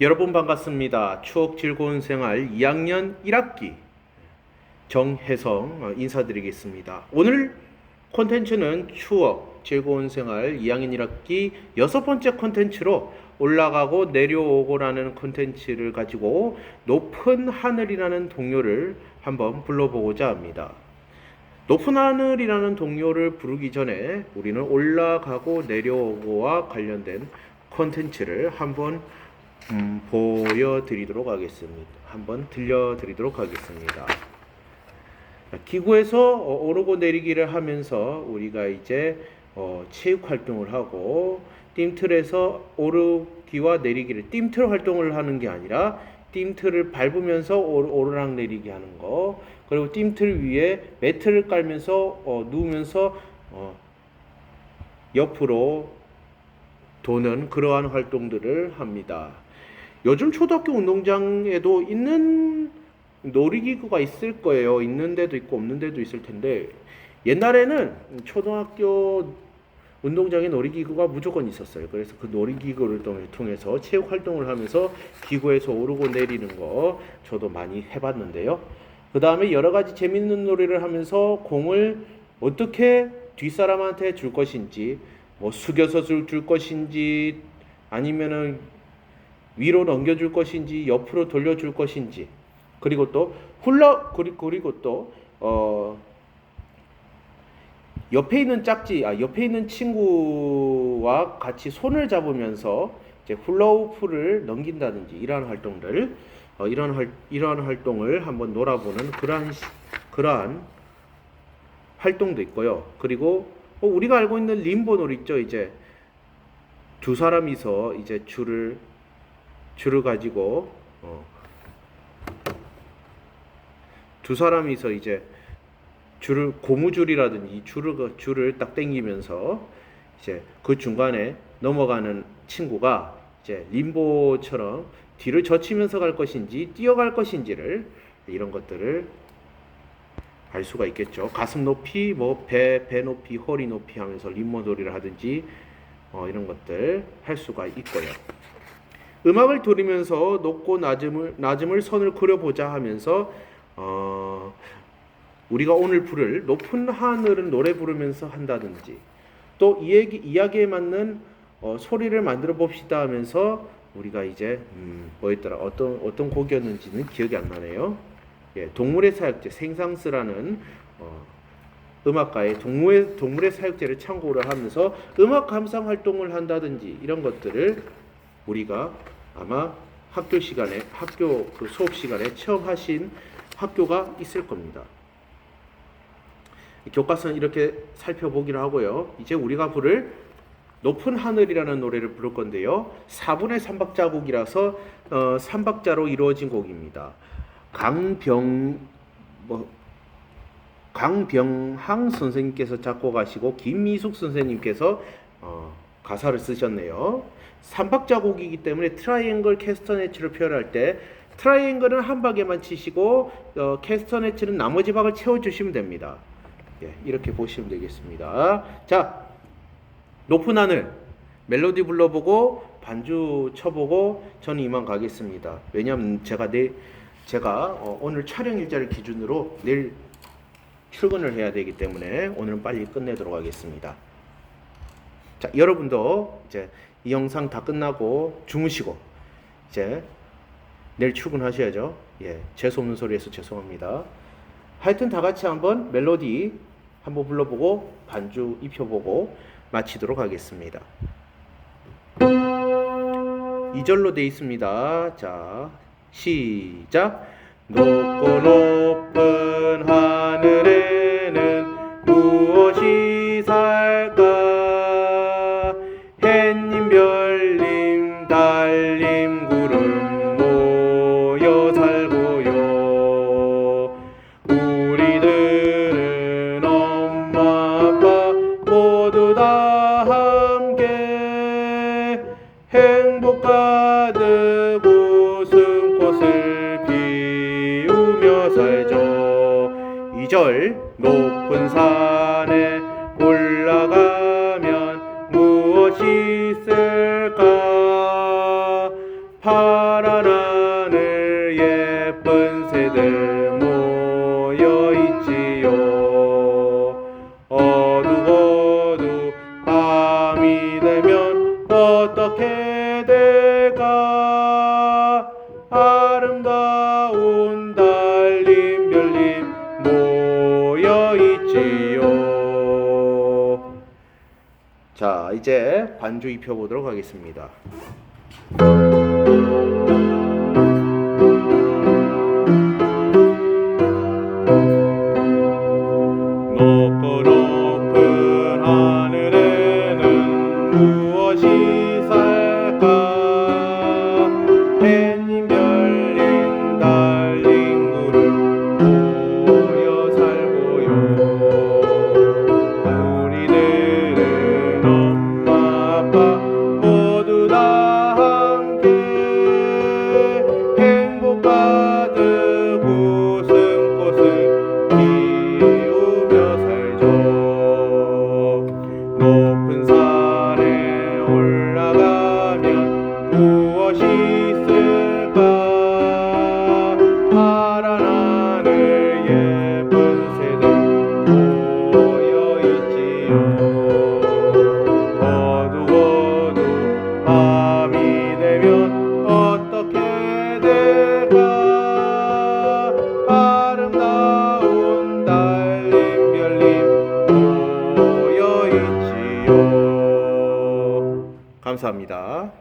여러분 반갑습니다. 추억 즐거운 생활 2학년 1학기 정혜성 어, 인사드리겠습니다. 오늘 콘텐츠는 추억 즐거운 생활 2학년 1학기 여섯 번째 콘텐츠로 올라가고 내려오고라는 콘텐츠를 가지고 높은 하늘이라는 동요를 한번 불러보고자 합니다. 높은 하늘이라는 동요를 부르기 전에 우리는 올라가고 내려오고와 관련된 콘텐츠를 한번 음, 보여드리도록 하겠습니다. 한번 들려드리도록 하겠습니다. 자, 기구에서 어, 오르고 내리기를 하면서 우리가 이제 어, 체육 활동을 하고 띵틀에서 오르기와 내리기를 띵틀 활동을 하는 게 아니라 띵틀을 밟으면서 오르- 오르락 내리기 하는 거 그리고 띵틀 위에 매트를 깔면서 어, 누우면서 어, 옆으로 도는 그러한 활동들을 합니다. 요즘 초등학교 운동장에도 있는 놀이기구가 있을 거예요. 있는 데도 있고 없는 데도 있을 텐데 옛날에는 초등학교 운동장에 놀이기구가 무조건 있었어요. 그래서 그 놀이기구를 통- 통해서 체육 활동을 하면서 기구에서 오르고 내리는 거 저도 많이 해봤는데요. 그 다음에 여러 가지 재밌는 놀이를 하면서 공을 어떻게 뒷사람한테 줄 것인지, 뭐 숙여서 줄, 줄 것인지, 아니면은 위로 넘겨줄 것인지, 옆으로 돌려줄 것인지, 그리고 또 훌러 그리- 그리고 또 어. 옆에 있는 짝지, 아, 옆에 있는 친구와 같이 손을 잡으면서 이제 훌라후프를 넘긴다든지 이러한 활동들, 어, 이러한 활, 이러한 활동을 한번 놀아보는 그러한 시- 그러한 활동도 있고요. 그리고 어, 우리가 알고 있는 림보놀 있죠, 이제 두 사람이서 이제 줄을 줄을 가지고 어, 두 사람이서 이제 줄을 고무줄이라든지 줄을 그- 줄을 딱 당기면서 이제 그 중간에 넘어가는 친구가 이제 림보처럼 뒤를 젖히면서 갈 것인지 뛰어갈 것인지를 이런 것들을 알 수가 있겠죠. 가슴 높이, 뭐 배 배 높이, 허리 높이 하면서 림보놀이를 하든지 어, 이런 것들 할 수가 있고요. 음악을 들으면서 높고 낮음을 낮음을 선을 그려보자 하면서 어, 우리가 오늘 부를 높은 하늘은 노래 부르면서 한다든지 또이 얘기 이야기에 맞는 어, 소리를 만들어 봅시다 하면서 우리가 이제 음, 뭐였더라 어떤 어떤 곡이었는지는 기억이 안 나네요. 예, 동물의 사역제 생상스라는 어, 음악가의 동물의 동물의 사역제를 참고를 하면서 음악 감상 활동을 한다든지 이런 것들을 우리가 아마 학교 시간에 학교 그 수업 시간에 처음 하신 학교가 있을 겁니다. 교과서는 이렇게 살펴보기로 하고요. 이제 우리가 부를 높은 하늘이라는 노래를 부를 건데요. 4분의 3박자곡이라서 어, 3박자로 이루어진 곡입니다. 강병 뭐 강병항 선생님께서 작곡하시고 김미숙 선생님께서 어, 가사를 쓰셨네요. 3박자곡이기 때문에 트라이앵글 캐스터네츠를 표현할 때 트라이앵글은 한 박에만 치시고 어, 캐스터네츠는 나머지 박을 채워주시면 됩니다. 예, 이렇게 보시면 되겠습니다. 자, 높은 하늘 멜로디 불러보고 반주 쳐보고 저는 이만 가겠습니다. 왜냐하면 제가 내 제가 어, 오늘 촬영 일자를 기준으로 내일 출근을 해야 되기 때문에 오늘은 빨리 끝내도록 하겠습니다. 자, 여러분도 이제 이 영상 다 끝나고 주무시고 이제 내일 출근하셔야죠. 예, 재수 없는 소리해서 죄송합니다. 하여튼 다 같이 한번 멜로디 한번 불러보고 반주 입혀보고 마치도록 하겠습니다. 2절로 돼 있습니다. 자, 시작. 높고 높은 하 2절 높은 산에 올라가면 무엇이 있을까? 파 이제 반주 입혀 보도록 하겠습니다. 높고 높은 하늘에는 무엇이 감사합니다.